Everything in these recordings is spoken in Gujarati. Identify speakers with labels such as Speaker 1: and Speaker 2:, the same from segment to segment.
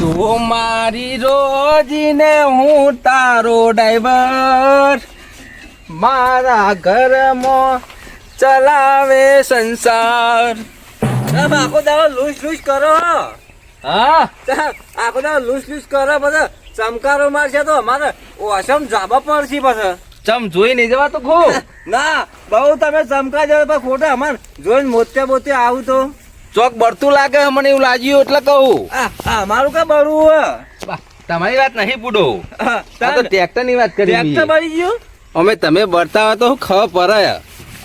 Speaker 1: તું મારી રોજીને હું તારો ડ્રાઈવર. મારા ઘરમાં ચલાવે સંસાર.
Speaker 2: આખો દાડો લૂસ લૂસ કરો.
Speaker 1: હા?
Speaker 2: આખો દાડો લૂસ લૂસ કરો બધા. ચમકારો મારશે તો અમારે ઓસમ જાબા પડશે પછી.
Speaker 1: ચમ જોઈ નહીં જવા તો ખૂબ
Speaker 2: ના બહુ તમે ચમકા જાવ પણ ખોટા અમાર. જોઈને મોતે મોતે આવું તો.
Speaker 1: ચોક બળતું લાગે મને એવું લાગ્યું એટલે કહું.
Speaker 2: અમારું કા બળવું હે?
Speaker 1: તમારી વાત નહીં
Speaker 2: આ
Speaker 1: તો ટ્રેક્ટરની વાત કરી
Speaker 2: ટ્રેક્ટર બળી ગયું?
Speaker 1: અમે તમે બળતા હોય તો ખબર પડે.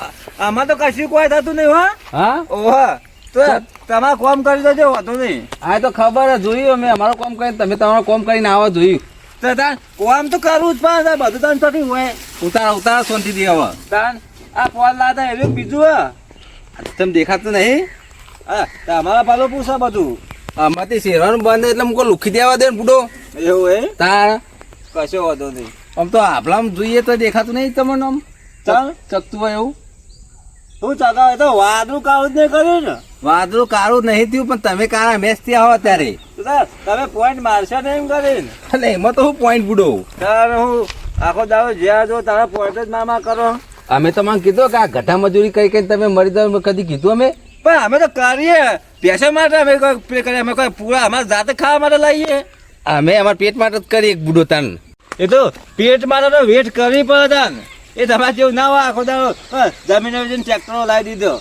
Speaker 2: આ- આમાં તો કશું કોઈ થતું નહીં હા.
Speaker 1: હા?
Speaker 2: ઓહો તો તમારે કોમ કરી દેજો વાંધો નહીં.
Speaker 1: આ તો ખબર હે, જોયું અમે અમારો કોમ કરીને તમે તમારો કોમ કરીને આવો જોયું.
Speaker 2: તો તાન કોમ તો કરવું જ પણ બધું તાન થતું હોય.
Speaker 1: ઉતાર ઉતાર સોનથી દે હવે.
Speaker 2: તાન આ ફોન લાતા એવું બીજું હા?
Speaker 1: તમે દેખાતું નહીં?
Speaker 2: હા તમારા પાલો પૂછા બધું.
Speaker 1: આમાંથી શેરવાનું બંધ એટલે મૂકો લુખી દેવા દે ને બુડો.
Speaker 2: એવું હે?
Speaker 1: તાર.
Speaker 2: કશો વાંધો નહીં.
Speaker 1: આમ તો આપલામ જોઈએ તો દેખાતું નહીં તમને આમ.
Speaker 2: ચાલ.
Speaker 1: ચકતું હોય એવું.
Speaker 2: હું એ તો વાદળું કાળું જ નહીં કર્યું ને.
Speaker 1: વાદળું કાળું નહીં થયું પણ તમે કાળા મેચ થયા હો ત્યારે
Speaker 2: તમે પોઈન્ટ મારશો ને એમ કરીને.
Speaker 1: એટલે એમાં તો હું પોઈન્ટ બુડો
Speaker 2: તાર હું આખો દાડો જ્યાં જો તારા પોઈન્ટ જ મામા કરો.
Speaker 1: અમે તમને મને કીધું કે આ ગઠા મજૂરી કઈ કઈ તમે મરી દો કદી કીધું અમે?
Speaker 2: પણ અમે તો કરીએ. પૈસા માટે અમે કરીએ અમે કોઈ પૂરા અમારા જાતે ખાવા માટે લાવીએ.
Speaker 1: અમે અમારા પેટ માટે જ કરીએ બુડો તાન.
Speaker 2: એ તો પેટ માટે તો વેટ કરવી પડે તાન. એ તમારે જેવું ના હોય આખો દાડો જમીન જમીન ટ્રેક્ટરો લાવી દીધો.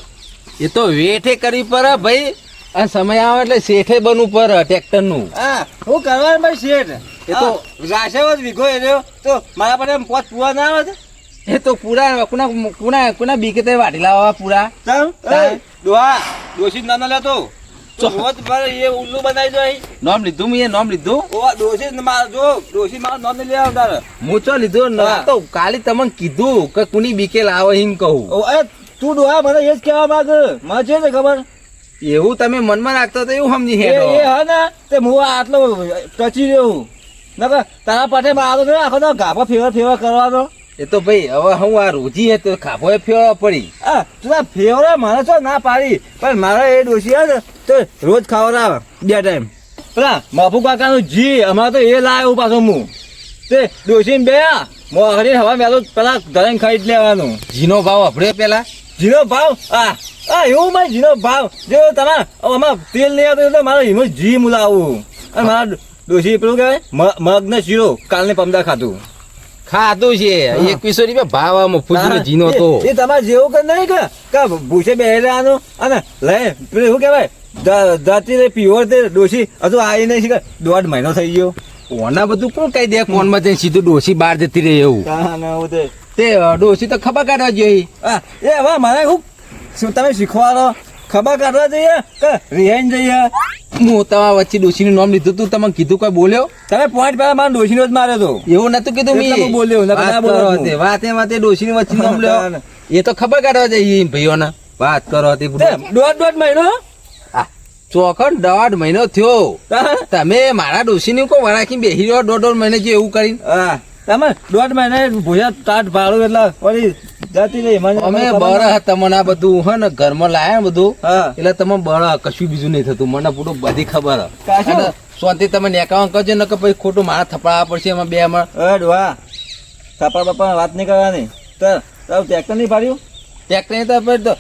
Speaker 1: એ તો વેઠે કરવી પડે ભાઈ. આ સમય આવે એટલે શેઠે બનવું પડે ટ્રેક્ટરનું
Speaker 2: હા હું કરવાનું ભાઈ શેઠ. એ તો રાશેવો વીઘો એ રહ્યો. તો મારા પાસે એમ પોત પૂરા ના આવે
Speaker 1: એ તો પૂરા કુના કુના કુના બીકે તે વાટી લાવવા પૂરા?
Speaker 2: ડોહા ડોશી નાનો લેતો. તો રોજ મારે એ ઉલ્લુ બનાવી દો અહીં.
Speaker 1: નામ લીધું મેં નામ લીધું?
Speaker 2: ઓ માર જો દોશી મારો નામ લઈ આવ તારે
Speaker 1: હું ચો લીધું? ન. તો કાલે તમને કીધું કે કુની બીકે લાવો એમ કહું.
Speaker 2: ઓ એ તું ડોહા મને એ જ કહેવા માંગે. મને છે ને ખબર?
Speaker 1: એવું તમે મનમાં રાખતા તો એવું સમજી હે
Speaker 2: એ હા ને. તે હું આટલો ટચી રહ્યો નકર તારા પાઠે મારો આખો તો ગાભા ફેવર ફેવર કરવાનો.
Speaker 1: એ તો ભાઈ હવે હું આ રોજી હે તો ખાભો ફેરવા પડી.
Speaker 2: આ તું ફેવરે મને તો ના પાડી. પણ મારે એ ડોશી હે તો રોજ ખાવરા બે ટાઈમ પેલા બાપુ કાકાનું જી અમારે તો એ લાવ્યું પાછો હું તે ડોશી બે મોહરી હવા મેલો પેલા ખાઈ જ લેવાનું.
Speaker 1: જીનો ભાવ અભડે પેલા?
Speaker 2: જીનો ભાવ? આ આ એવું મારે જીનો ભાવ? જો તમારે આમાં તેલ નહીં આવતું એટલે મારે હિમો જી મુલાવું. અને મારા ડોશી પેલું કહેવાય મગ્ન મગનો શીરો કાલને પમદા ખાધું.
Speaker 1: ખાધું છે. એકવીસો રૂપિયા ભાવ આમાં ફૂટનો જીનો તો.
Speaker 2: એ તમારે જેવું કે નહીં કે કે ભૂસે બેહરાનું અને લે પેલું શું કહેવાય? દાંતી રે પીવર તે ડોસી હજુ આવી નહીં કે દોઢ મહિનો થઈ ગયો.
Speaker 1: ઓના બધું કોણ કહી દે ફોનમાં જઈને સીધું ડોસી બહાર જતી રહે એવું?
Speaker 2: હા, ને એવું તે.
Speaker 1: ડોસી તો ખબર કાઢવા જોઈએ
Speaker 2: હા, એ હવે મને શું શું તમે શીખવાડો? ખબર કરવા જઈએ કે રિહાઈને જઈએ?
Speaker 1: હું તમારા વચ્ચે ડોશીનું નામ લીધું તું. તમે કીધું કોઈ બોલ્યો?
Speaker 2: તમે પોઈન્ટ પહેલા મારા ડોશીનો જ માર્યો તો
Speaker 1: એવું નતું કીધું મેં.
Speaker 2: બોલ્યો,
Speaker 1: વાત વાતે ડોશીની વચ્ચે નામ લ્યો. એ તો ખબર કાઢવા જઈએ ભાઈઓને. વાત કરો
Speaker 2: હતી દોઢ દોઢ મહિનો?
Speaker 1: ચોખંડ દોઢ મહિનો થયો. તમે મારા ડોશીની કોઈ વરાખી બેસી રહ્યો દોઢ દોઢ મહિને જે એવું કરીને?
Speaker 2: તમે દોઢ મહિને ભોજા તાટ ભાડું એટલે
Speaker 1: અમે
Speaker 2: ખબર
Speaker 1: બર
Speaker 2: ના.
Speaker 1: તમને આ બધું હે ને ઘરમાં લાયા ને બધું એટલે તમે બળ કશું બીજું નહીં થતું મને પૂરું બધી ખબર. શાંતિ તમે નેકાવા કરજો ને કે પછી ખોટું મારા થપડા પડશે એમાં બે માં
Speaker 2: અરે થપડા બાપા વાત નહીં કરવાની. તો ટ્રેક્ટર નહીં પાડ્યું
Speaker 1: ટ્રેક્ટર તો પછી તો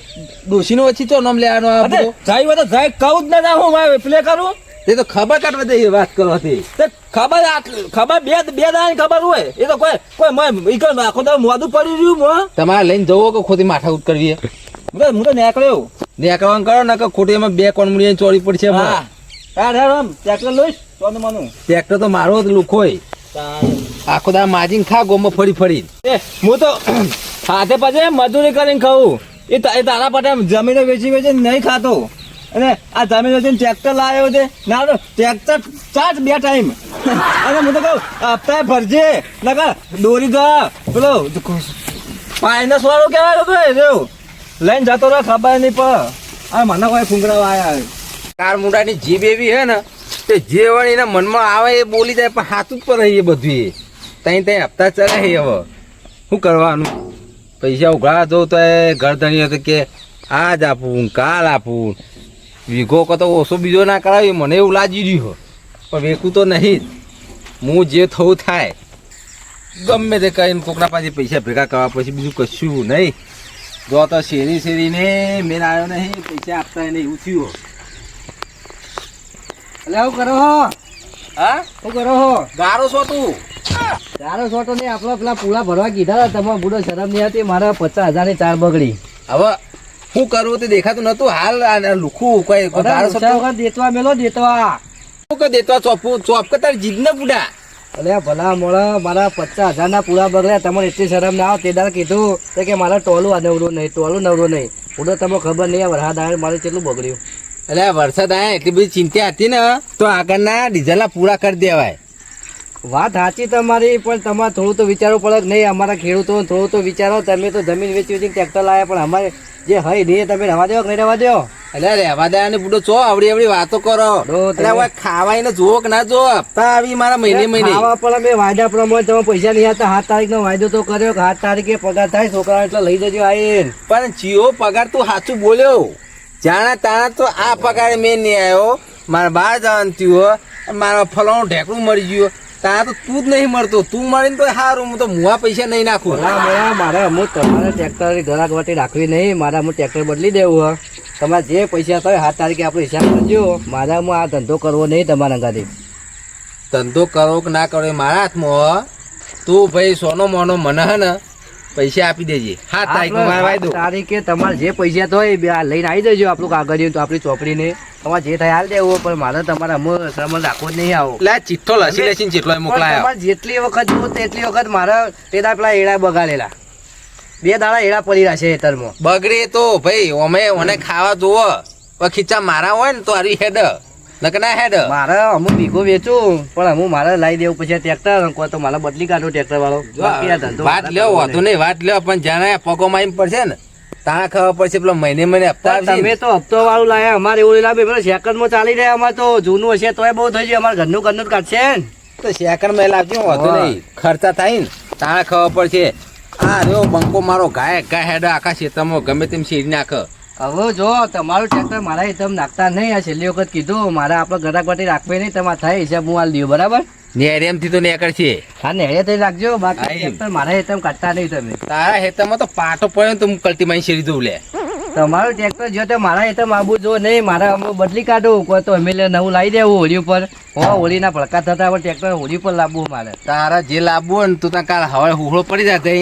Speaker 1: ડોશીનો ઓછી ચો નામ લેવાનો આ
Speaker 2: જાય વાત જાય કહું જ ના હું પ્લે કરું?
Speaker 1: તે તો ખબર કાઢવા દઈએ વાત કરો તે
Speaker 2: તે ખબર ખબર બે બે દાડાની ખબર હોય. એ તો કોઈ કોઈ મય ઈ કર આખો તો મોદું પડી રહ્યું મો.
Speaker 1: તમારે લઈને જવો કે ખોટી માથા ઉત કરવી હે?
Speaker 2: હું તો હું તો નીકળ્યો.
Speaker 1: નેકાવાનું કરો ને કે ખોટી એમાં બે કોણ મૂડી ચોરી પડશે
Speaker 2: હા. રામ ટ્રેક્ટર લઈશ સોનું માનું.
Speaker 1: ટ્રેક્ટર તો મારો જ લુખોય આખો દા માજીને ખા ગોમો ફરી ફરી
Speaker 2: એ હું તો હાથે પછી મજૂરી કરીને ખાઉં. એ તા- એ તારા પાસે જમીનો વેચી વેચી નહીં ખાતો. અને આ તમે જઈને ટ્રેક્ટર લાવ્યો છે, ના ટ્રેક્ટર ચાર્જ બે ટાઈમ અને હું તો કહું, હપ્તા ભરજે, નકર દોરી દો. પેલો ફાઇનસ વાળો કહેવાય તો એ રહ્યો? લઈને જતો રહે ખબર નહીં પણ આ મને કોઈ ફૂંગરા આવ્યા
Speaker 1: કાર મુંડાની જીભ એવી હે ને તે જે વણ એના મનમાં આવે એ બોલી જાય, પણ હાથું જ રહી એ બધું એ. ત્યાં ત્યાં હપ્તા ચડે હવે. શું કરવાનું? પૈસા ઉઘાડા દો તો એ ઘર ધણી હતો કે આજ આપું, કાલ આપું. વીઘો કતો ઓછો બીજો ના કરાવી મને એવું લાગી રહ્યું પણ વેકું તો નહીં જ. હું જે થવું થાય ગમે તે કરીને કોકના પાસે પૈસા ભેગા કરવા પછી બીજું કશું નહીં. જો તો શેરી શેરીને મેં આવ્યો નહીં પૈસા આપતા એને એવું થયું
Speaker 3: એટલે આવું કરો હો.
Speaker 1: હા?
Speaker 3: શું કરો હો?
Speaker 1: ગારો છો તું.
Speaker 3: તારો છોટો નહીં આપણા પેલા પૂળા ભરવા કીધા હતા તમારે બુડો શરમ નહીં હતી મારા પચાસ હજારની ચાર બગડી.
Speaker 1: હવે શું કરવું તે દેખાતું નતું. હાલ લુખું કોઈ
Speaker 3: દેતવા મેલો દેતવા.
Speaker 1: શું કે દેતવા ચોપું ચોપ કે તારી જીભ ને બુડા.
Speaker 3: અલે ભલા મોળા મારા પચાસ હજાર ના પૂરા બગડ્યા. તમારે એટલી શરમ ના આવે તે દાળ કીધું કે મારા ટોલું અનવરું નવરું નહીં ટોલું નવરું નહીં. પૂરો તમને ખબર નહીં વરસાદ આવે મારે કેટલું બગડ્યું.
Speaker 1: એટલે વરસાદ આવે એટલી બધી ચિંતા હતી ને તો આગળના ડીઝલના પૂરા કરી દેવાય.
Speaker 3: વાત સાચી તમારી પણ તમારે થોડું તો વિચારવું પડે નહીં. અમારા ખેડૂતો થોડું તો વિચારો. તમે તો જમીન વેચી વેચીને ટ્રેક્ટર લાવ્યા પણ અમારે જે હઈ નહીં તમે રવા દો કે નહીં રવા દો?
Speaker 1: એટલે રહેવા દે અને બુડો ચો આવડી આવડી વાતો કરો. એટલે ખાવાય ને જુઓ કે ના જુઓ? હપ્તા આવી મારા મહિને મહિને.
Speaker 3: ખાવા પણ મેં વાયદા પ્રમાણે તમે પૈસા નહીં હતા સાત તારીખનો વાયદો તો કર્યો કે સાત તારીખે પગાર થાય છોકરા એટલે લઈ જજો આવીને.
Speaker 1: પણ જીઓ પગાર તું સાચું બોલ્યો. જાણા તાણા તો આ પગાર મેં નહીં આવ્યો મારા બહાર જવાનું થયું મારા ફલાણું ઢેકડું મરી ગયું. તારા તો તું જ નહીં મળતો. તું મળીને તો સારું હું તો મુવા પૈસા નહીં નાખું.
Speaker 3: મારે અમુક તમારે ટ્રેક્ટર ઘરાક વાટી રાખવી નહીં. મારે અમુક ટ્રેક્ટર બદલી દેવું હા. તમારે જે પૈસા થાય સાત તારીખે આપણે હિસાબ કરજો. મારા હું આ ધંધો કરવો નહીં તમારા ગાડી
Speaker 1: ધંધો કરો કે ના કરો એ મારા હાથમાં તું ભાઈ સોનો મોનો મને હે ને પૈસા આપી દેજે. હા તારીખ
Speaker 3: તારીખે તમારે જે પૈસા થાય લઈને આવી જજો આપણું કાગળિયું તો આપણી ચોપડીને. તમારે જે થાય હાલ દેવું પણ મારે તમારે અમુક શ્રમ રાખવો જ નહીં આવો.
Speaker 1: એટલે ચિઠ્ઠો લસી લસીને જેટલો મોકલાય
Speaker 3: તમારે જેટલી વખત જુઓ તેટલી વખત મારે તે પેલા એડા બગાડેલા. બે દાડા એડા પડી છે ખેતરમાં
Speaker 1: બગડે તો ભાઈ અમે મને ખાવા જોવો પણ ખીચા મારા હોય ને તો આરી હેડ. નક ના હેડ.
Speaker 3: મારે અમુક વીઘો વેચું પણ અમુક મારે લાવી દેવું પછી ટ્રેક્ટર કોઈ તો મારે બદલી કાઢો ટ્રેક્ટર વાળો.
Speaker 1: વાત
Speaker 3: લેવો
Speaker 1: વાંધો નહીં. વાત લેવો પણ જાણે પગો માં પડશે ને. તાણા ખબર પડશે પેલો મહિને મહિને હપ્તા.
Speaker 3: તમે તો હપ્તો વાળું લાયા. અમારે એવું લાગે પેલો સેકન્ડમાં ચાલી રહ્યા અમારે તો જૂનું હશે તોય બહુ થઈ જાય અમારે ઘરનું ઘરનું જ કાઢશે
Speaker 1: તો સેકન્ડમાં લાવજો વાંધો નહીં. ખર્ચા થાય ને. તાણા ખબર પડશે. આ રહ્યો બંકો મારો ગાય ગાય હેડ આખા ક્ષેત્રમાં ગમે તેમ શેરી નાખ.
Speaker 3: હવે જો તમારું ટ્રેક્ટર મારા એકદમ નાખતા નહીં આ છેલ્લી વખત કીધું મારા આપણે ગરાક વાટી રાખવી નહીં તમારે થાય હિસાબ હું હાલ દઉં બરાબર?
Speaker 1: નેરિયમથી તો નીકળશે.
Speaker 3: હા નેરિયા થી રાખજો બાકી ટ્રેક્ટર મારા હેતમ કાઢતા નહીં તમે.
Speaker 1: તારા હેતરમાં તો પાટો પડ્યો તો હું કલ્ટી માં શેરી દઉં લે.
Speaker 3: તમારું ટ્રેક્ટર જો તો મારા હેતમ આબુ જો નહીં મારા અમે બદલી કાઢું કોઈ તો અમે નવું લાવી દેવું હોળી ઉપર. હો હોળીના ભડકા થતા પણ ટ્રેક્ટર હોળી પર લાવવું મારે.
Speaker 1: તારા જે લાવવું હોય ને તું ત્યાં કાલ હવે હુહળો પડી જાય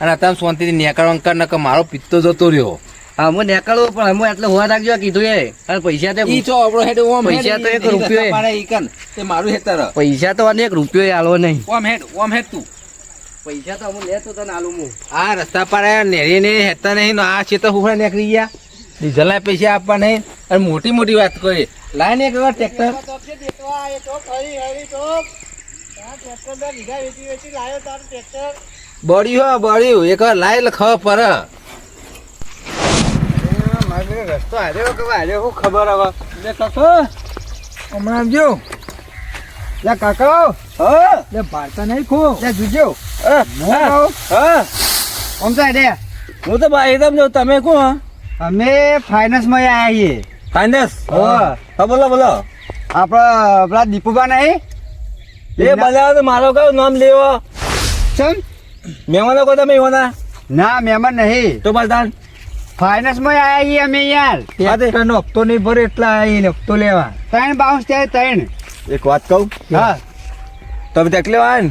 Speaker 1: અને અત્યારે શાંતિથી નીકળવાનું કર નકર મારો પિત્તો જતો રહ્યો.
Speaker 3: હા હું નીકળવું પણ અમે એટલે હોવા રાખજો કીધું એ. અને પૈસા તો
Speaker 1: ઈ તો આપણો હેડ ઓમ
Speaker 3: પૈસા તો એક રૂપિયો
Speaker 1: રસ્તા
Speaker 3: એ.
Speaker 1: પાડે ઈ તે મારું હેતર
Speaker 3: પૈસા તો અને એક રૂપિયો આલો નહીં.
Speaker 1: ઓમ હેડ ઓમ હેડ તું.
Speaker 3: પૈસા તો અમે લેતો તને આલું હું
Speaker 1: આ રસ્તા પર નેરી ને હેતા નહીં ને આ છે તો હુહળા નીકળી ગયા. ડીઝલ ના પૈસા આપવા નહીં. અને મોટી મોટી વાત કરી લાય ને એક વાર ટ્રેક્ટર. બળ્યું હો બળ્યું. એક વાર લાય એટલે ખબર
Speaker 2: રસ્તો હાર્યો કે હાર્યો હું ખબર હવે. લે કાકો. હમણાં આવજો. લે કાકા. હા. લે ભારતા નહીં ખો. લે જોજો. હા આમ તો રે હું તો ભાઈ એકદમ જો તમે કોણ? અમે ફાઇનાન્સમાં આવ્યા છીએ. ફાઇનાન્સ? હા. બોલો બોલો. આપણા પેલા દીપુબા નહીં? એ બધા તો મારો કયો નામ લેવો? ચમ. મહેમાનો કહો તમે ના મહેમાન નહીં. તો બધા ફાઇનાન્સમાં આયા છીએ અમે યાર. ટ્રેક્ટરનો હપ્તો નહીં ભરે એટલા આવીને હપ્તો લેવા. ત્રણ બાઉન્સ ત્યાં ત્રણ. એક વાત કહું? હા. તમે ટેક લેવા ને?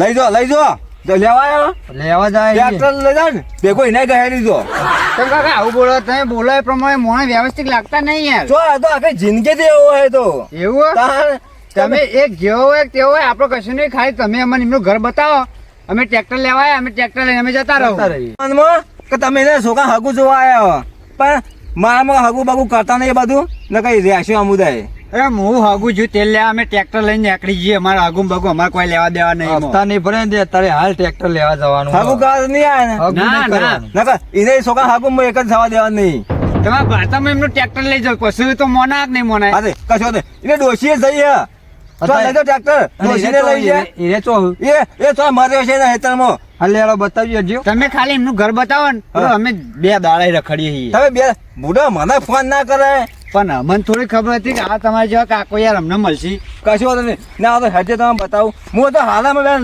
Speaker 2: લઈ જાઓ લઈ જાઓ. તો લેવા આવ્યો લેવા જાય ટ્રેક્ટર લઈ જાઓ ને. ભેગો એને ગયા લીધો.
Speaker 4: તમે કાકા આવું બોલો તમે બોલો એ પ્રમાણે મોણે વ્યવસ્થિત લાગતા નહીં યાર.
Speaker 2: જો આ તો આખી જિંદગી થી એવો હોય તો.
Speaker 4: એવું? તમે એક જેવો હોય તેવો હોય આપણો કશું નહીં ખાલી તમે અમને એમનું ઘર બતાવો. અમે ટ્રેક્ટર લેવા આવ્યા અમે ટ્રેક્ટર લઈને અમે જતા રહો.
Speaker 2: મનમાં કે તમે એને છોકરા હગુ જોવા આવ્યા પણ મારામાં હગુ બગુ કરતા નહીં બધું? ને કઈ રહેશું અમુદાય
Speaker 4: અરે હું હગુ છું તેલ લેવા અમે ટ્રેક્ટર લઈને નીકળી જઈએ. અમારે હગુ બગુ અમારે કોઈ લેવા દેવા નહીં હપ્તા
Speaker 2: નહીં ભરે ને તારે હાલ ટ્રેક્ટર લેવા જવાનું હગુ કરવા નહીં આવે ને?
Speaker 4: ના, ના.
Speaker 2: એને છોકરા હગુ એક જ થવા દેવા નહીં.
Speaker 4: તમે ભારતમાં એમનું ટ્રેક્ટર લઈ જાઓ પછી તો મોના જ નહીં મોના
Speaker 2: કશો એટલે ડોશીએ જઈ
Speaker 4: તમે ખાલી એમનું ઘર બતાવો ને. અમે બે દાડા રખડીએ છીએ.
Speaker 2: તમે બે બુડા મને ફોન ના કરે.
Speaker 4: પણ અમને થોડી ખબર હતી કે આ તમારે જેવા કાકો યાર અમને મળશે.
Speaker 2: કશું વાંધો નહીં. ના તો હજે તમે બતાવું. હું તો હાલામાં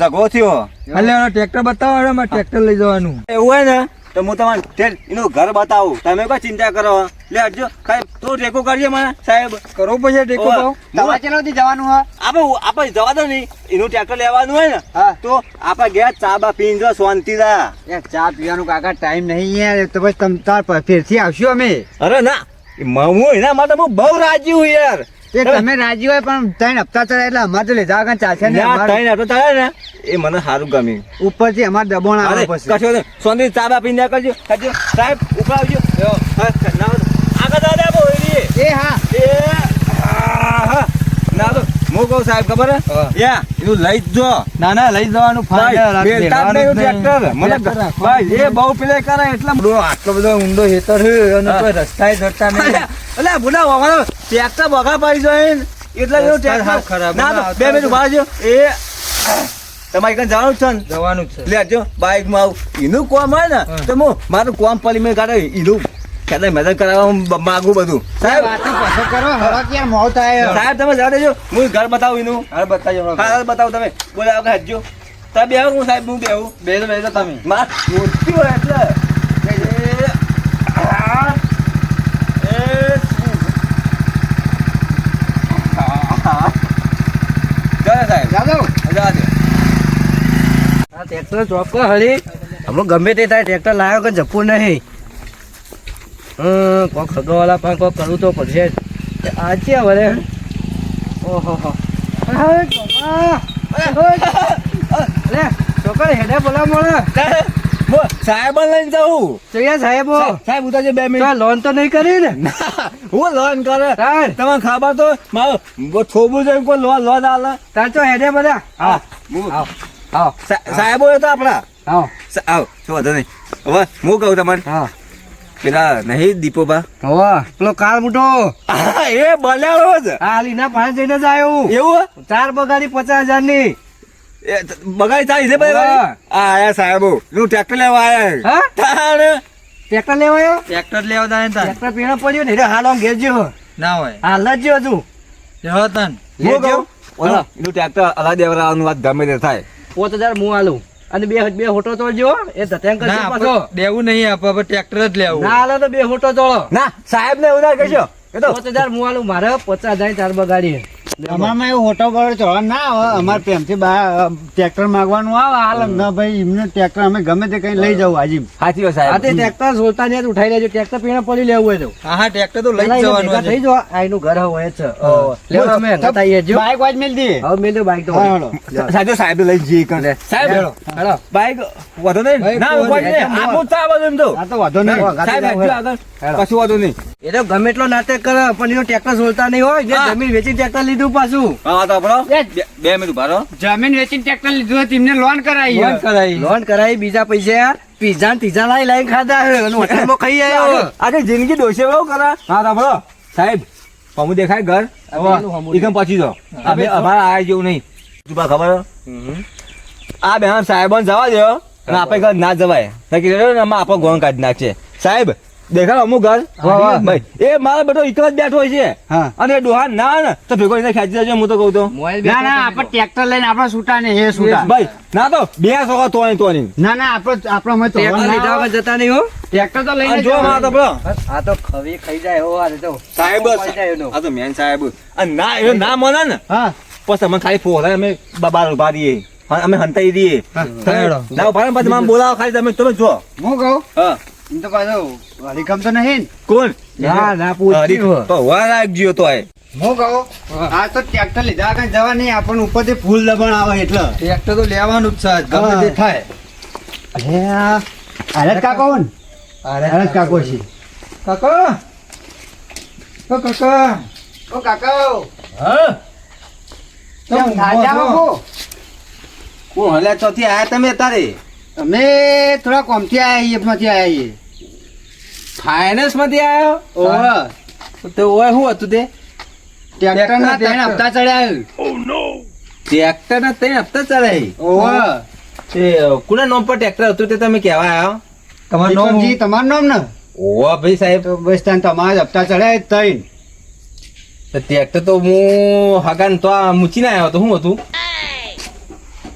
Speaker 2: ઝઘડો થયો.
Speaker 5: એટલે ટ્રેક્ટર બતાવો ટ્રેક્ટર લઈ જવાનું.
Speaker 2: એવું હોય ને તો હું તમારે તે- એનું ઘર બતાવું. તમે કોઈ ચિંતા કરો. લે હટજો સાહેબ તો ટેકો કરજે મને સાહેબ.
Speaker 5: કરો પછી ટેકો
Speaker 4: તમારે ચેલોથી જવાનું હા
Speaker 2: આપણે આપણે જવા દો નહીં એનું ટ્રેક્ટર લેવાનું હોય ને તો આપણે ગયા ચા બા પીને જો શાંતિ
Speaker 4: દા ચા પીવાનું કાકા ટાઈમ નહીં યાર તો પછી તમ તાર ફેરથી આવશું અમે.
Speaker 2: અરે ના હું એના માટે હું બહુ રાજી હું યાર.
Speaker 4: એ તમે રાજી હોય પણ ત્રણ હપ્તા ચડે એટલે અમારે તો લીધા વગર ચાલશે ને
Speaker 2: ત્રણ હપ્તા થાય ને. એ મને સારું ગમે.
Speaker 4: ઉપરથી અમારે દબાણ આવે પછી.
Speaker 2: કશો શાંતિ ચા બા પીને કરજો કરજો. સાહેબ ઉપર આવજો આગળ દાદા બહુ
Speaker 4: એ હા.
Speaker 2: એ તો હું કહું સાહેબ ખબર? એનું લઈ જ જો.
Speaker 5: ના ના લઈ જવાનું
Speaker 2: ટ્રેક્ટર. મને ભાઈ, એ બહુ પેલે કરે એટલે
Speaker 5: આટલો બધો ઊંડો હેતર છે અને કોઈ રસ્તા જતા નહીં.
Speaker 2: એટલે બોલા વગાડો ટ્રેક્ટર બગા પડી જાય એટલે
Speaker 5: એવું
Speaker 2: ટ્રેક્ટર
Speaker 5: ખરાબ.
Speaker 2: ના બે મિનિટ ઊભા. એ તમારે કઈ જવાનું છે
Speaker 5: જવાનું છે.
Speaker 2: લેજો બાઇકમાં આવું. એનું કોમ હોય ને તો હું મારું કોમ પલી મેં કાઢે એનું ખેતર મદદ કરાવવા માંગુ બધું. સાહેબ
Speaker 4: વાતો પાછો કરો હવે ક્યાં મોત થાય
Speaker 2: સાહેબ તમે જવા દેજો. હું ઘર બતાવું એનું.
Speaker 5: હાલ બતાવજો
Speaker 2: હા બતાવો તમે. બોલાવો કે હજજો. તમે બેહો હું સાહેબ હું બેહું
Speaker 5: બે તો બે તમે.
Speaker 2: માર મોટી હોય એટલે. ટ્રેક્ટર આ,
Speaker 3: કર હરી. હમણાં ગમે તે થાય ટ્રેક્ટર લાવ્યો કે જપવું નહીં. કોક ખગવાલા પણ કોક કરવું તો પડશે જ. તે આ છે વરે ઓહો હો. અરે છોકરા હેડે બોલા મળે.
Speaker 2: સાહેબ, લઈને જાઉં.
Speaker 3: તો સાહેબો.
Speaker 2: સાહેબ ઉતારજો બે મિનિટ.
Speaker 3: લોન તો નહીં કરી ને?
Speaker 2: હું લોન કરે. તમને ખબર તો મારો કોઈ લોન લોન આલે.
Speaker 3: તાર તો હેડે બધા.
Speaker 2: હા. હું-
Speaker 3: આવ.
Speaker 2: સાહેબો તો આપણા.
Speaker 3: આવ.
Speaker 2: આવ શું વાંધો નહીં. હવે હું કહું તમારે
Speaker 3: હા.
Speaker 2: પેલા નહીં દીપોબા
Speaker 3: હો પેલો કાર મોટો
Speaker 2: હા, એ બન્યાવો જ
Speaker 3: આ લીના પાસે જઈને જ આવ્યો
Speaker 2: એવું
Speaker 3: ચાર બગાડી પચાસ
Speaker 2: હજારની બગાડી થાય છે
Speaker 3: ભાઈ
Speaker 2: આ આયા સાહેબ હું. ટ્રેક્ટર લેવા આયા
Speaker 3: હા?
Speaker 2: તાણ?
Speaker 3: ટ્રેક્ટર લેવા આવ્યો
Speaker 5: ટ્રેક્ટર લેવા જાય
Speaker 3: ટ્રેક્ટર પીણો પડ્યો ને એટલે હાલ આમ ઘેર
Speaker 5: ના હોય.
Speaker 3: હાલ જ જ્યો હજુ.
Speaker 5: જવા તન
Speaker 2: હું કહું. ઓલો, એનું ટ્રેક્ટર અલા દેવરાવાનું વાત ગમે તે થાય.
Speaker 3: પોત હજાર હું આલું અને બે બે હોટો તોડજો એ
Speaker 5: ના
Speaker 3: કરશે પાછો
Speaker 5: દેવું નહીં આપો હવે ટ્રેક્ટર જ લેવું.
Speaker 3: ના આલે તો બે હોટો તોડો.
Speaker 2: ના સાહેબ ને ઉધાર કહેશો એ તો
Speaker 3: પોત મુવાલું મારે પચાસ હજાર ચાર બગાડી
Speaker 4: અમારમાં એવું હોટો બળો ચડવા ના આવે. અમારે પ્રેમથી બા ટ્રેક્ટર માંગવાનું આવે. હાલ ના ભાઈ એમને ટ્રેક્ટર અમે ગમે તે કઈ લઈ જવું હાજી
Speaker 2: સાચી વાત સાહેબ.
Speaker 3: આતે ટ્રેક્ટર સોલતા ને ઉઠાઈ લેજો. ટ્રેક્ટર પીણા પડી લેવું હોય તો.
Speaker 5: હા હા ટ્રેક્ટર તો લઈ જવાનું છે.
Speaker 3: થઈ જો આ એનું ઘર હોય છે. લેવો તમે બતાવીએ જો.
Speaker 4: બાઈક વાજ મેલ દી.
Speaker 3: હવે મેલ દો બાઈક તો
Speaker 4: સાજો
Speaker 2: સાહેબ સાહેબ લઈ જઈએ કરે સાહેબ
Speaker 3: હેલો. હેલો.
Speaker 2: બાઈક વધો નહીં? ના
Speaker 5: તો
Speaker 3: ઊભા
Speaker 2: આપો તો જ. તો
Speaker 4: આ તો. વધો નહીં.
Speaker 2: સાહેબ આગળ. કશું વાંધો નહીં.
Speaker 3: એ તો ગમે એટલો નાટક કરે પણ એનો ટ્રેક્ટર સોલતા નહીં હોય. જે. જમીન વેચી ટ્રેક્ટર લીધું. પાછું.
Speaker 2: હા તો આપણો બે બે મિનિટ ઊભા રહો
Speaker 4: જમીન વેચીને ટ્રેક્ટર લીધું હતું એમને લોન કરાવી
Speaker 5: લોન કરાવી.
Speaker 3: લોન કરાવી બીજા પૈસા પીઝા ને તીઝા લાઈ લાઈ ખાધા હોટલમાં ખાઈ આવ્યો
Speaker 2: આજે જિંદગી ડોસે બહુ કરા. હા તો આપણો સાહેબ પમુ દેખાય ઘર?
Speaker 3: પેલું
Speaker 2: એકદમ પછી દો અમે અમારા આ જેવું નહીં. તું બા ખબર આ બેન સાહેબ જવા દો અને આપણે ઘર ના જવાય. નક્કી કર્યો ને આમાં આપણો ગોણ કાઢી નાખશે સાહેબ દેખાવ અમુક ઘર. ભાઈ એ મારો બેટો એક જ બેઠો છે. અને એ ડોહા ના ને તો ભેગો એને ખેંચી દેજો હું તો કહું તો.
Speaker 4: ના ના આપણે ટ્રેક્ટર લઈને આપણે છૂટા ને એ છૂટા.
Speaker 2: ભાઈ ના તો બે સોખા તો તો
Speaker 4: ના ના આપણે આપણે અમે તો
Speaker 3: લીધા વગર જતા નહીં હો.
Speaker 4: ટ્રેક્ટર તો લઈને
Speaker 2: જો માં તો
Speaker 3: આ તો ખવી ખાઈ જાય હો આ તો
Speaker 2: સાહેબ. આ તો મેન સાહેબ. અને ના એ ના મને ને.
Speaker 4: હા.
Speaker 2: પછી અમે ખાલી ફોરા અમે બબાર ઊભા રહીએ. અમે હંતાઈ દઈએ ના ઊભા પછી બોલાવો ખાલી તમે તમે જો.
Speaker 4: હું કહું?
Speaker 2: હા.
Speaker 4: એમ તો પાછો હરીકમ તો નહીં
Speaker 2: કોણ?
Speaker 3: ના ના પૂછ્યું.
Speaker 2: તો વાર રાખજો તો આય.
Speaker 4: હું કહું આ તો ટ્રેક્ટર લીધા કઈ જવા નહીં આપણને ઉપરથી ફૂલ દબાણ આવે એટલે.
Speaker 5: ટ્રેક્ટર તો લેવાનું જ છે ગમે તે થાય.
Speaker 4: અરે હરત કાકો ને. હરત કાકો છે.
Speaker 5: કાકા? ઓ કાકા.
Speaker 4: ઓ કાકા.
Speaker 2: હા?
Speaker 4: કેમ થાજા હો?
Speaker 1: કોણ હલ્યા ચોથી આયા તમે તારે
Speaker 4: અમે થોડા કોમથી આયા માંથી આયા
Speaker 1: ફાઇનાન્સમાંથી આવ્યો
Speaker 4: ઓહો
Speaker 1: તો ઓય શું હતું તે?
Speaker 4: ટ્રેક્ટરના ત્રણ હપ્તા ચડ્યા
Speaker 1: ટ્રેક્ટર ના ત્રણ હપ્તા ચડાય
Speaker 4: ઓહો.
Speaker 1: તે કુના નામ પર ટ્રેક્ટર હતું તે તમે કહેવા આવ્યો
Speaker 5: તમારું નામ
Speaker 4: જી તમારું નામ ને?
Speaker 1: ઓવા ભાઈ સાહેબ.
Speaker 4: તો બસ ત્યાં તમારા જ હપ્તા ચડ્યા ત્રણ.
Speaker 1: તો ટ્રેક્ટર તો હું હગાન તો આ મૂચીને આવ્યો તો શું હતું?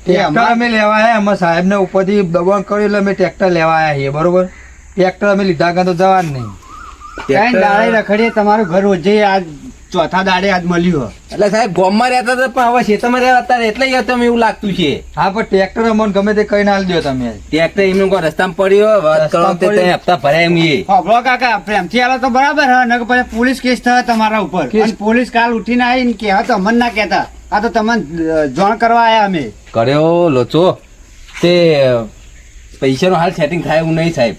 Speaker 5: ટ્રેક્ટર અમે લેવા આવ્યા એમાં સાહેબને ઉપરથી દબાણ કર્યું એટલે અમે ટ્રેક્ટર લેવા આવ્યા છીએ બરોબર? ટ્રેક્ટર અમે લીધા કાં તો જવા જ નહીં
Speaker 4: કઈ દાડે રખડીએ તમારું ઘર રોજે આજ ચોથા દાડે આજ મળ્યું
Speaker 1: એટલે સાહેબ ગોમમાં રહેતા હતા પણ હવે ખેતરમાં રહેતા હતા એટલે યાર તમે એવું લાગતું છે.
Speaker 5: હા પણ ટ્રેક્ટર અમને ગમે તે કઈ ના દો તમે.
Speaker 1: ટ્રેક્ટર એમનું કોઈ રસ્તામાં પડ્યો વાત કરો તે
Speaker 5: પડ્યો.
Speaker 1: હપ્તા ભરાય એમ એ
Speaker 4: હોભળો કાકા પ્રેમથી આલો તો બરાબર હે નકર પછી પોલીસ કેસ થયો તમારા ઉપર? અને પોલીસ કાલ ઉઠીને આવીને કે તો અમને ના કહેતા. આ તો તમને જાણ કરવા આયા અમે.
Speaker 1: કર્યો લોચો. તે પૈસાનું હાલ સેટિંગ થાય એવું નહીં સાહેબ.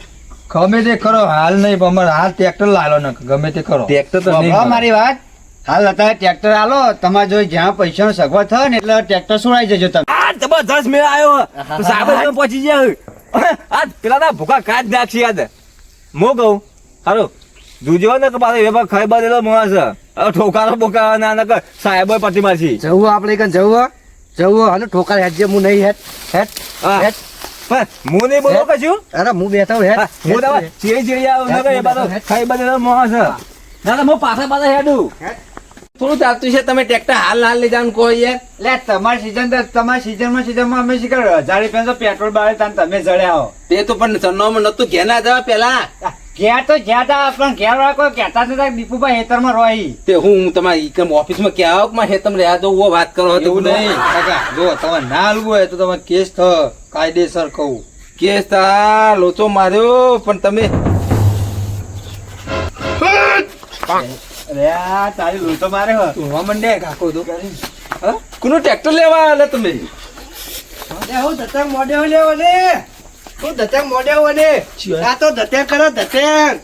Speaker 5: ગમે તે કરો હાલ નહીં પણ અમારે હાલ ટ્રેક્ટર લાલો ન ગમે તે કરો.
Speaker 1: ટ્રેક્ટર તો.
Speaker 4: મારી વાત. હાલ અત્યારે ટ્રેક્ટર આલો તમારે જો જ્યાં પૈસાનો સગવડ થયો ને એટલે ટ્રેક્ટર છોડાઈ જજો તમે.
Speaker 2: આ દસ મેળ આવ્યો સાહેબ પહોંચી ગયા આ પેલા ના ભૂખા કાચ નાખશે યાદ. મો કહું હારો જોજો ને કે પાછો એમાં ખાઈ બાંધેલો માણસ ઠોકારો બોકા ના ના સાહેબ પટ્ટી મારશી
Speaker 3: જવું આપણે કઈ જવું જવું હાલો ઠોકાર જે હું નહીં હેત હેડ
Speaker 2: હા.
Speaker 3: હેડ
Speaker 2: પણ હું નહીં બોલો કશું?
Speaker 3: અરે હું બેઠા હું હેડ
Speaker 2: હું તો ચીડી ચીડી આવું ને ખાઈ બાંધેલો માણસ. ના ના હું પાછા પાછા હેડું
Speaker 1: થોડું ચાલતું છે? તમે ટ્રેક્ટર હાલ હાલ લઈ જાવ કહો યાર
Speaker 4: લે તમારી સીઝન તો તમારી સીઝનમાં સીઝનમાં અમે શીખર હજાર રૂપિયા તો પેટ્રોલ બાળે તાન તમે જડ્યા હો.
Speaker 1: તે તો પણ ચન્નામાં નતું ઘેર ના જવા પેલા.
Speaker 4: ઘેર તો જ્યાં તા પણ ઘેર વાળા કોઈ કહેતા નતા દીપુભાઈ હેતરમાં રોઈ.
Speaker 1: તે હું તમારી ઈકમ ઓફિસમાં ક્યાં આવો માં હેતમ રહ્યા તો હું વાત કરો તો
Speaker 5: એવું નહીં. જો તમે ના હાલવું હોય તો તમે કેસ થ કાયદેસર કહું.
Speaker 1: કેસ તા લોચો માર્યો પણ તમે
Speaker 4: અરે તારી લૂંટો મારે
Speaker 5: ધોવા મંડે કાકો તો.
Speaker 1: કોનું ટ્રેક્ટર લેવા આલે તમે?
Speaker 3: હું ધતંગ મોઢે લેવો ને હું ધતંગ હો ને. આ તો ધતંગ કરો ધતંગ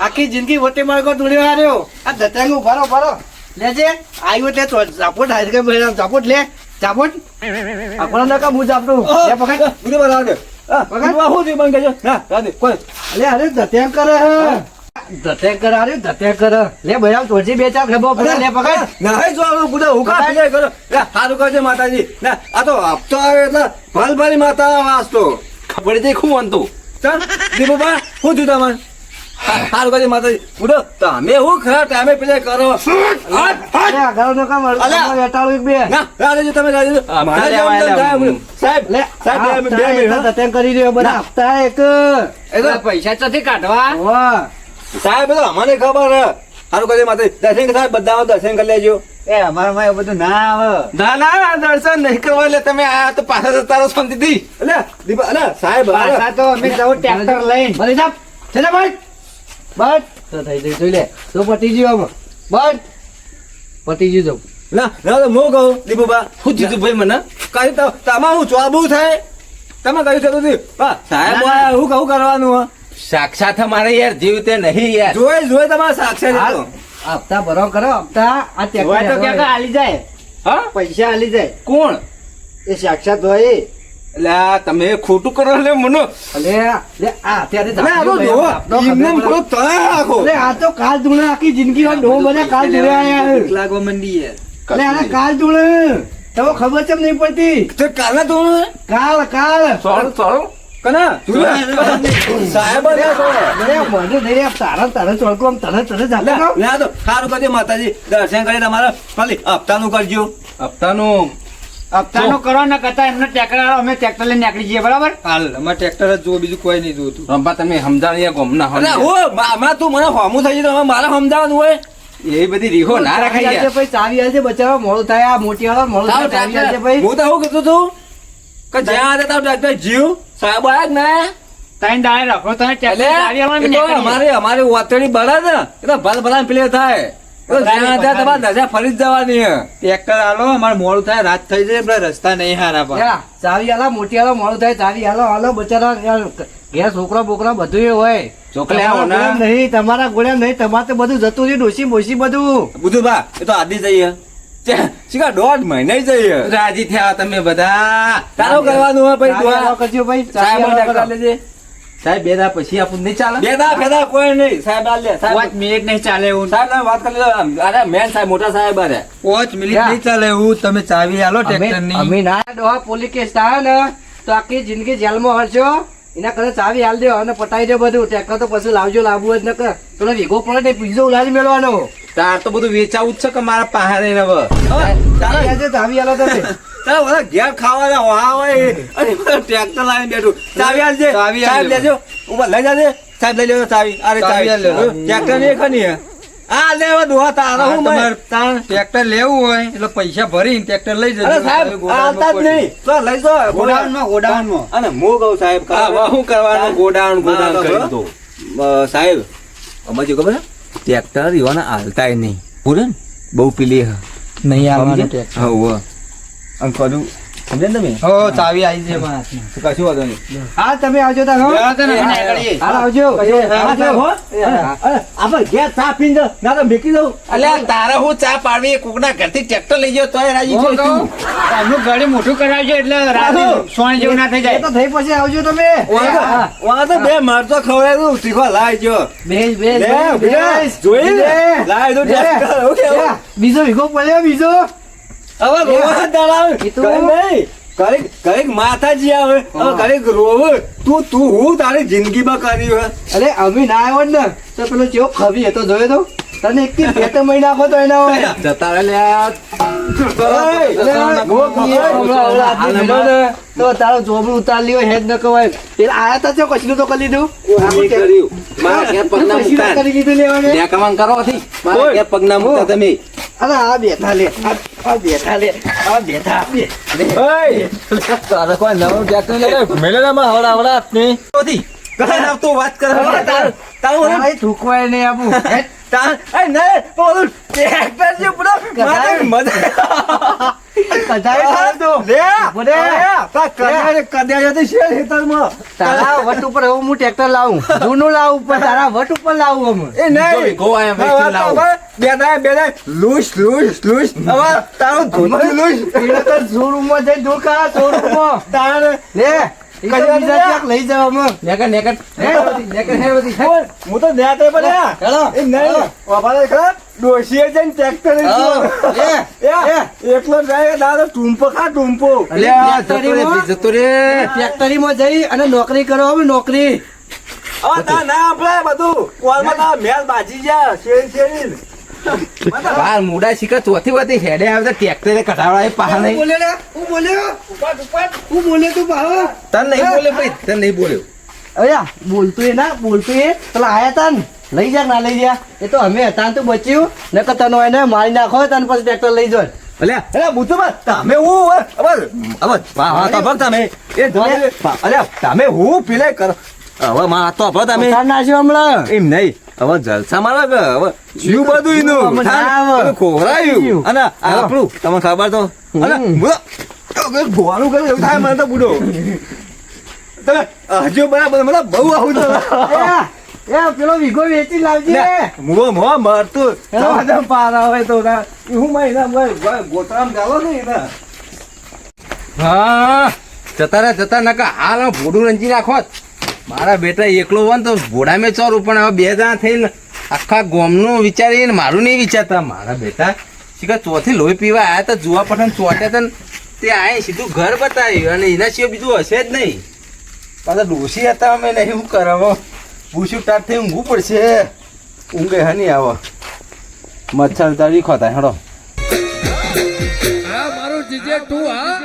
Speaker 3: આખી જિંદગી વોટે માર્ગો દોડ્યો હાર્યો. આ ધતંગ ભરો ભરો લેજે આવ્યો તે તો ઝાપોટ કે ભાઈ ઝાપોટ લે. ઝાપોટ. આપણો નકા હું ઝાપટું. લે પકડ.
Speaker 2: બધું બતાવો દે. હા, થયું બંધ કરજો. ના, રાહ કોઈ.
Speaker 3: અલે અરે ધતંગ કરે ધતંગ કરે અરે ધતંગ કરે. લે ભાઈ આમ બે ચાર ખભો પડે લે પકડ.
Speaker 2: ના, જો આનું ગુડા હુકા
Speaker 3: પકડ.
Speaker 2: કરો. લે, સારું કરજો માતાજી. ના આ તો હપ્તો આવે એટલે ભલ માતા વાસતો
Speaker 1: ખબર છે શું વાંધો
Speaker 2: ચાલ દીપુભા શું થયું તમારે. સારું કરજો માતાજી. ઉડો તમે હું ખરા ટાઈમે પેલે કરો.
Speaker 3: વેટાળું એક બે.
Speaker 2: ના તમે. સાહેબ
Speaker 3: લે
Speaker 2: સાહેબ બે મિનિટ, બે
Speaker 3: હપ્તા
Speaker 2: મિનિટ,
Speaker 3: એ તો
Speaker 2: હા.
Speaker 3: ધતંગ કરી રહ્યો બધા હપ્તા એક.
Speaker 2: એ
Speaker 4: પૈસા ચોથી કાઢવા?
Speaker 2: સાહેબ તો અમને ખબર હે આનું કરજો માથે દર્શન સાહેબ બધા દર્શન કરી લેજો.
Speaker 4: એ અમારા માં બધું ના આવે.
Speaker 1: ના ના દર્શન નહીં કરવા એટલે તમે આયા તો પાછા જતા રહો શાંતિથી.
Speaker 2: અલે દીપા અલે સાહેબ.
Speaker 4: પાછા તો અમે જવું ટ્રેક્ટર લઈને.
Speaker 3: ભલે છે ચલે ભાઈ? બસ. તો થઈ જઈ જોઈ લે. તો પતી જીવ આમાં બસ. પતી જીવ. તો
Speaker 2: ના ના તો હું કહું દીપુબા
Speaker 1: શું જીતું ભાઈ મને?
Speaker 2: કઈ તો તમારું ચોબું થાય. તમે કહ્યું છે સાહેબ હું કહું કરવાનું હે.
Speaker 1: સાક્ષાત અમારે યાર જીવ તે નહીં યાર.
Speaker 2: જોઈ જોઈ તમારે સાક્ષાત.
Speaker 3: હપ્તા ભરો કરો. હપ્તા આ
Speaker 4: હોય તો ક્યાંક હાલી જાય.
Speaker 1: હા?
Speaker 4: પૈસા હાલી જાય.
Speaker 1: કોણ?
Speaker 4: એ સાક્ષાત હોય.
Speaker 1: એટલે તમે ખોટું કરો લે મને.
Speaker 3: અલે લે આ અત્યારે
Speaker 2: તમે આ તો જોવો, એમને એમ થોડો રાખો.
Speaker 3: અલે આ તો કાલ ધૂણે આખી જિંદગી હોય ડો બને કાલ ધૂણે આયા
Speaker 5: લાગવા મંડી યાર
Speaker 3: અલે આ કાલ ધૂણે. તો ખબર છે નહીં પડતી?
Speaker 2: તો કાલે ધૂણે?
Speaker 3: કાલ કાલ.
Speaker 1: સોળ સોળ?
Speaker 2: કના? સાહેબ જ આ જોડે.
Speaker 3: અરે મને નહીં રે, તારા તારા ચોળકો આમ તરત તરત જાતે
Speaker 2: લે,
Speaker 3: કહો.
Speaker 2: લે આ તો સારું કરજો માતાજી. દર્શન કરી તમારે. ખાલી હપ્તાનું કરજો.
Speaker 1: હપ્તાનું
Speaker 4: હપ્તાનો કરો ને કરતા એમને ટ્રેક્ટર અમે ટ્રેક્ટર લઈને નીકળી જઈએ બરાબર?
Speaker 5: હાલ અમારે ટ્રેક્ટર જ જુઓ બીજું કોઈ નહીં જોતું
Speaker 1: રંભા તમે ગોમના
Speaker 2: અરે
Speaker 1: હોય
Speaker 2: તું મને હોમું થઈ જાય હવે મારે સમજાવવાનું હોય.
Speaker 1: એ બધી રીહો ના
Speaker 3: આલજે
Speaker 1: યાર
Speaker 3: ભાઈ, ચાવી આલજે, બચાવવા મોડું થાય આ મોટી વાળા મોડું થાય ચાવી આલજે ભાઈ.
Speaker 2: હું તો કીધું તું. કે જ્યાં હતા તારું જીવ. સાહેબ આયા જ ને?
Speaker 4: તાઈ દાય રાખો તને
Speaker 2: એટલે
Speaker 4: આલો.
Speaker 2: અમારે અમારે વાતડી બળા ને એ તો ભલ ભલા પ્લે થાય. ફરી જવાની
Speaker 5: ટ્રેક્ટર હાલો અમારે મોડું થાય રાત થઈ જાય એટલે રસ્તા નહીં હારા પા
Speaker 3: યા, ચાવી આલા મોટી આલો મોડું થાય ચાવી હાલો આલો બચારા ઘેર છોકરો બોકરો બધું હોય.
Speaker 1: ના
Speaker 3: નહીં તમારા ગોળે નહીં તમારે બધું જતું રહ્યું ડોસી બોસી બધું.
Speaker 2: બધું બા એ તો આદિ જઈએ શીખા દોઢ મહિને જઈએ.
Speaker 1: રાજી થયા તમે બધા.
Speaker 2: તારો કરવાનું હોય
Speaker 3: ભાઈ
Speaker 2: દુઆ.
Speaker 3: કરજો ભાઈ.
Speaker 2: સાહેબ. લેજે.
Speaker 1: સાહેબ બે દા પછી આપણું નહીં ચાલે?
Speaker 2: બેદા ફેદા કોઈ નહીં. સાહેબ આલ લે.
Speaker 4: પાંચ
Speaker 2: સાહેબ
Speaker 4: મિનિટ નહીં ચાલે હું
Speaker 2: સાહેબ તમે વાત કરી લો. અરે મેન સાહેબ મોટા સાહેબ અરે.
Speaker 5: પાંચ મિનિટ નહીં ચાલે હું તમે ચાવી આલો ટ્રેક્ટરની
Speaker 3: અમે
Speaker 5: ના
Speaker 3: ડોહા પોલીસ કેસ થાય ને તો આખી જિંદગી જેલમાં હરશો. એના કદાચ ચાવી હાલ દો અને પટાઈ દો બધું. ટ્રેક્ટર તો પછી લાવજો લાવવું જ ન કર. વેગો ભેગો પડે ને બીજો ઉલાડી મેળવાનો.
Speaker 1: તાર તો બધું વેચાવું જ છે કે મારા પહાડે ને હવે?
Speaker 3: ચાવી ચાવી હાલો તમે
Speaker 2: તારા બધા ઘેર ખાવાના વાહ હોય અને ટ્રેક્ટર લાવીને બેઠું. ચાવી આલજે
Speaker 5: ચાવી
Speaker 2: સાહેબ લેજો. ઉપર લઈ જાજે. સાહેબ લઈ લેજો ચાવી. અરે
Speaker 5: ચાવી
Speaker 2: ચાવી.
Speaker 5: લેજો.
Speaker 2: ટ્રેક્ટરની ખની આ લે હવે દોહા તારો
Speaker 5: હું ટ્રેક્ટર લેવું હોય એટલે પૈસા ભરીને ટ્રેક્ટર લઈ જજો.
Speaker 2: સાહેબ આવતા જ નહીં. તો લઈ જાઓ
Speaker 4: ગોડાઉનમાં
Speaker 2: અને મો કહું સાહેબ
Speaker 1: હું કરવાનું? ગોડાઉન ગોડાઉન કરી દો
Speaker 2: સાહેબ અમારી ખબર છે? ટ્રેક્ટર ઈવાના હાલતાય નહીં. પૂરે બહુ પેલી હ.
Speaker 5: નહીં આવવાનું? ટ્રેક્ટર.
Speaker 2: હા, અને કરું. સમજે તમે?
Speaker 5: ઓ ચાવી આવી છે મારા હાથમાં.
Speaker 2: કશું વાંધો નહીં.
Speaker 3: હા તમે આવજો
Speaker 4: તા
Speaker 3: હો. આવજો
Speaker 2: આવજો, હો. અરે, આપણે ઘેર ચા પીને. ના તો મેકી દઉં.
Speaker 1: અલ્યા તારે હું ચા પાડવી? કોકના ઘરથી ટ્રેક્ટર લઈ ગયો તોય રાજી છે. તું.
Speaker 4: કહું, ગાડી મોટું કરાવજો એટલે રાજી સોણ જેવું ના થઈ જાય.
Speaker 3: તો થઈ પછી આવજો તમે.
Speaker 2: વાંધો તો બે મારતો ખવડાય તું શીખવા લાવજો
Speaker 3: બેસ બેસ બેસ,
Speaker 2: જોઈ. લાવી
Speaker 3: લે.
Speaker 2: ટ્રેક્ટર. હું કેવું?
Speaker 3: બીજો વીઘો પડ્યો બીજો.
Speaker 2: હવે રોવા કઈ નહીં. કંઈક કંઈક માતાજી આવે. હવે કંઈક રોવે. તું તું હું તારી જિંદગીમાં કર્યું હે?
Speaker 3: અરે અમે ના આવ્યો ને. તો પેલો ચેવો ખવી હતો જોયો તો? તને એક થી બે તો મહિના આખો તો એના હોય.
Speaker 1: જતા રે લ્યા.
Speaker 3: તો તારો જોબડું ઉતાર લ્યો હેડ ન કવાય પેલા આયા તા છે કચલું તો કરી લીધું
Speaker 1: કર્યું. મારા ઘેર પગના
Speaker 3: કશું કરી લીધું લેવાને.
Speaker 1: કમાન કરો થી મારા. પગના મૂકતા તમે.
Speaker 3: અરે આ બેઠા લે આ બેઠા લે આ બેઠા બે
Speaker 2: ઓય, તારે કોઈ નવું ટ્રેક્ટર લઈ મેલે માં હવડા હવડા હાથની.
Speaker 1: નથી. કઈ ના તું વાત કરે
Speaker 2: તાર- તારે
Speaker 3: થૂકવાય નહીં આપું
Speaker 2: તાર- નહીં, ઓલું ટ્રેક્ટર જે પૂરો માથે મજા-
Speaker 3: કઢાઈ તો.
Speaker 2: લે,
Speaker 3: બોલે.
Speaker 2: લે, તાર કડિયા- કડિયા જતી
Speaker 3: તારા વટ ઉપર હવે હું ટ્રેક્ટર લાવું જૂનું લાવું પણ તારા વટ ઉપર લાવું અમે
Speaker 2: એ નહીં.
Speaker 1: ગોવા એમ લાવું.
Speaker 2: હવે બેદાય, બેદાય, લૂસ, લૂસ, લૂસ. હવે તારું ધોતું લૂસ.
Speaker 3: એટલે તો શોરૂમમાં જઈને ધોકા શોરૂમમાં
Speaker 2: તારે-
Speaker 3: લે બીજા ક્યાંક લઈ જાવ અમે
Speaker 1: નેકર, નેકર. નેકર, હેરવતી.
Speaker 2: બોલ, હું તો ન્યા તે પડ્યા.
Speaker 3: હેલો.
Speaker 2: એ નહીં, વાપરે ખરા? ડોશીએ જઈને ટ્રેક્ટર લઈ ગયો.
Speaker 3: લે
Speaker 2: એ, એકલો જાય દાદા ટૂંપો ખા ટૂંપો
Speaker 1: જતો રે.
Speaker 3: ફેક્ટરીમાં જઈ અને નોકરી કરો હવે નોકરી
Speaker 2: ના આપણે બધું કોલમાં મેલ બાજી ગયા શેરી શેરી
Speaker 1: બાર મુડા શીખર ચોથી બધી હેડે આવે તો ટ્રેક્ટરે કઢાવડાય પાહા નહીં.
Speaker 3: બોલે ને? હું બોલ્યો? હું બોલે તું ભાવ
Speaker 1: તને નહીં બોલ્યો ભાઈ તને નહીં બોલ્યો.
Speaker 3: અરે બોલતું એ ના બોલતું એ. પેલા આયા તા ને? લઈ જા ના લઈ જા? એ તો અમે હતા ને તો બચ્યું. નકર તનો એને મારી નાખો તને પછી ટ્રેક્ટર લઈ જાય
Speaker 2: અલ્યા અલ્યા બસ તમે હું હવે હવે વાહ વાહ તો ભર તમે. એ જો અલ્યા તમે હું પેલે કર. હવે માં તો ભર તમે.
Speaker 3: નાખ્યો હમણાં.
Speaker 2: એમ નહીં. હવે જલસા મારા કે હવે જીવ બધું એનું. ખોરાયું અને આપણું તમને ખબર તો? અને ગોવાનું કરે એવું થાય મને તો બુડો. તમે હજુ બરાબર મને બહુ આવું તો
Speaker 3: એ, પેલો વીઘો વેચી લાવજે.
Speaker 2: મુઓ મો મરતું. સમાધાન પારા હોય તો હું મહિના ગોતરામ ને એના.
Speaker 1: હા જતા રે જતા નકા હાલ ભોડું રંજી નાખો મારા બેટા એકલો હોય તો ઘોડા મેં ચોરું પણ હવે બે જણા થઈને આખા ગોમનું વિચારીને મારું નહીં વિચારતા. મારા બેટા શીખર ચોથી લોહી પીવા આવ્યા તો જુવા પઠાણ ચોટ્યા તા ને તે આય સીધું ઘર બતાવ્યું અને એના સિવાય બીજું હશે જ નહીં. પાછા ડોસી હતા અમે નહીં શું કરાવો? પૂછ્યું ટાટ થઈ ઊંઘવું પડશે. ઊંઘે હા નહીં આવો. મચ્છર તારી ખોતા હેડો.
Speaker 5: મારું જીજે તું, હા.